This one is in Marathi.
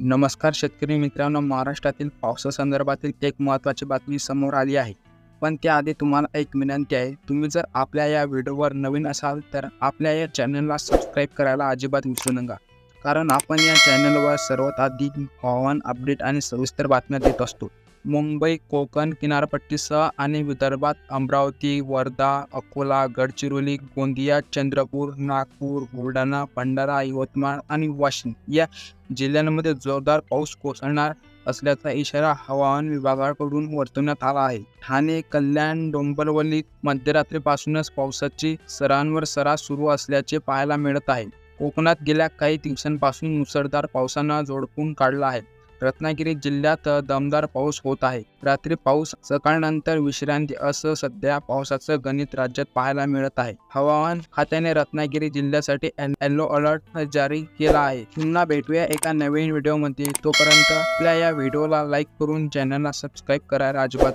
नमस्कार शेतकरी मित्रांनो महाराष्ट्रातील पावसासंदर्भातील एक महत्त्वाची बातमी समोर आली आहे. पण त्याआधी तुम्हाला एक विनंती आहे तुम्ही जर आपल्या या व्हिडिओवर नवीन असाल तर आपल्या या चॅनलला सबस्क्राईब करायला अजिबात विसरू नका. कारण आपण या चॅनलवर सर्वात आधी हवामान अपडेट आणि सविस्तर बातम्या देत असतो. मुंबई कोकण किनारपट्टीसह आणि विदर्भात अमरावती वर्धा अकोला गडचिरोली गोंदिया चंद्रपूर नागपूर बुलढाणा भंडारा यवतमाळ आणि वाशिम या जिल्ह्यांमध्ये जोरदार पाऊस कोसळणार असल्याचा इशारा हवामान विभागाकडून वर्तवण्यात आला आहे. ठाणे कल्याण डोंबिवलीत मध्यरात्रीपासूनच पावसाची सरांवर सरा सुरू असल्याचे पाहायला मिळत आहे. कोकणात गेल्या काही दिवसांपासून मुसळधार पावसानं झोडपून काढला आहे. रत्नागिरी जिल्ह्यात दमदार पाऊस होत आहे. रात्री पाऊस सकाळनंतर विश्रांती असं सध्या पावसाचं गणित राज्यात पाहायला मिळत आहे. हवामान खात्याने रत्नागिरी जिल्ह्यासाठी येलो अलर्ट जारी केला आहे. पुन्हा भेटूया एका नवीन व्हिडिओमध्ये. तोपर्यंत आपल्या या व्हिडिओला लाईक करून चॅनलला सबस्क्राईब करायला अजिबात